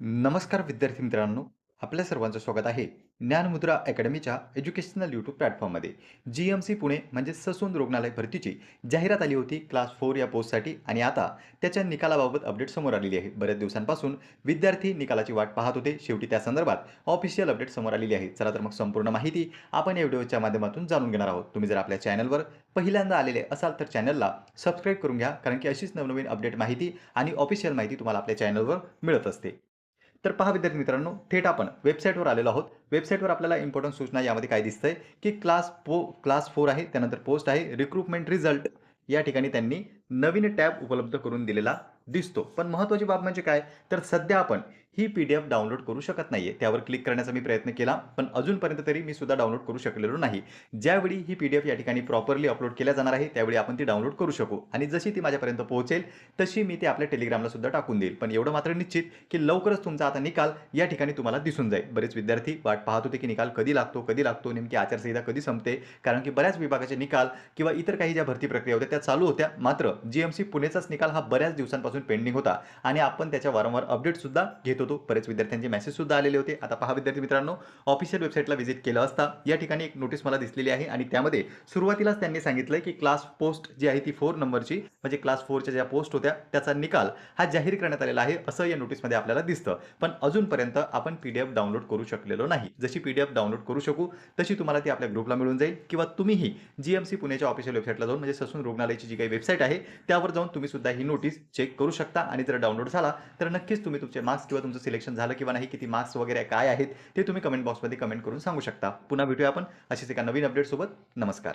नमस्कार विद्यार्थी मित्रांनो आपल्या सर्वांचं स्वागत आहे ज्ञानमुद्रा अकॅडमीच्या एज्युकेशनल यूट्यूब प्लॅटफॉर्ममध्ये. जी एम सी पुणे म्हणजे ससून रुग्णालय भरतीची जाहिरात आली होती क्लास फोर या पोस्टसाठी आणि आता त्याच्या निकालाबाबत अपडेट समोर आलेली आहे. बऱ्याच दिवसांपासून विद्यार्थी निकालाची वाट पाहत होते. शेवटी त्या संदर्भात ऑफिशियल अपडेट समोर आलेली आहे. चला तर मग संपूर्ण माहिती आपण या व्हिडिओच्या माध्यमातून जाणून घेणार आहोत. तुम्ही जर आपल्या चॅनलवर पहिल्यांदा आलेले असाल तर चॅनलला सबस्क्राईब करून घ्या कारण की अशीच नवनवीन अपडेट माहिती आणि ऑफिशियल माहिती तुम्हाला आपल्या चॅनलवर मिळत असते. तर पहा विद्यार्थी मित्रांनो थेट आपण वेबसाईटवर आलेलो आहोत. वेबसाईटवर आपल्याला इम्पॉर्टंट सूचना यामध्ये काय दिसतंय? की क्लास पो क्लास फोर आहे त्यानंतर पोस्ट आहे रिक्रुटमेंट रिझल्ट या ठिकाणी त्यांनी नवीन टॅब उपलब्ध करून दिलेला दिसतो. पण महत्त्वाची बाब म्हणजे काय? तर सध्या आपण ही पी डी एफ डाउनलोड करू शकत नाही आहे त्यावर क्लिक करण्याचा मी प्रयत्न केला पण अजूनपर्यंत तरी मी सुद्धा डाउनलोड करू शकलेलो नाही. ज्यावेळी ही पी डी एफ या ठिकाणी प्रॉपरली अपलोड केल्या जाणार आहे त्यावेळी आपण ती डाउनलोड करू शकू. आणि जशी ती माझ्यापर्यंत पोहोचेल तशी मी ती आपल्या टेलिग्रामला सुद्धा टाकून देईल. पण एवढं मात्र निश्चित की लवकरच तुमचा आता निकाल या ठिकाणी तुम्हाला दिसून जाईल. बरेच विद्यार्थी वाट पाहत होते की निकाल कधी लागतो कधी लागतो नेमकी आचारसंहिता कधी संपते. कारण की बऱ्याच विभागाचे निकाल किंवा इतर काही ज्या भरती प्रक्रिया होत्या त्या चालू होत्या. मात्र जी एम सी पुणेचाच निकाल हा बऱ्याच दिवसांपासून पेंडिंग होता. आणि आपण त्याच्या वारंवार अपडेटसुद्धा घेतो होतो. बरेच विद्यार्थ्यांचे मेसेज सुद्धा आलेले होते. आता पहा विद्यार्थी मित्रांनो ऑफिशियल वेबसाईटला व्हिजिट केलं असता या ठिकाणी एक नोटीस मला दिसलेली आहे आणि त्यामध्ये सुरुवातीलाच त्यांनी सांगितलंय की क्लास पोस्ट जी आहे ती फोर नंबरची म्हणजे क्लास फोरच्या ज्या पोस्ट होत्या त्याचा निकाल हा जाहीर करण्यात आलेला आहे असं या नोटीसमध्ये आपल्याला दिसतं. पण अजूनपर्यंत आपण पी डी एफ डाउनलोड करू शकलेलो नाही. जशी पी डी एफ डाउनलोड करू शकू तशी तुम्हाला ती आपल्या ग्रुपला मिळून जाईल. किंवा तुम्हीही जी एम सी पुण्याच्या ऑफिशियल वेबसाईटला जाऊन म्हणजे ससून रुग्णालयाची जी काही वेबसाईट आहे त्यावर जाऊन तुम्ही सुद्धा ही नोटीस चेक करू शकता. आणि जर डाउनलोड झाला तर नक्कीच तुम्ही तुमचे मार्क्स किंवा तुमचं सिलेक्शन झालं किंवा नाही किती मार्क्स वगैरे काय आहेत ते तुम्ही कमेंट बॉक्समध्ये कमेंट करून सांगू शकता. पुन्हा भेटूया आपण. अशीच एका नवीन अपडेटसोबत नमस्कार.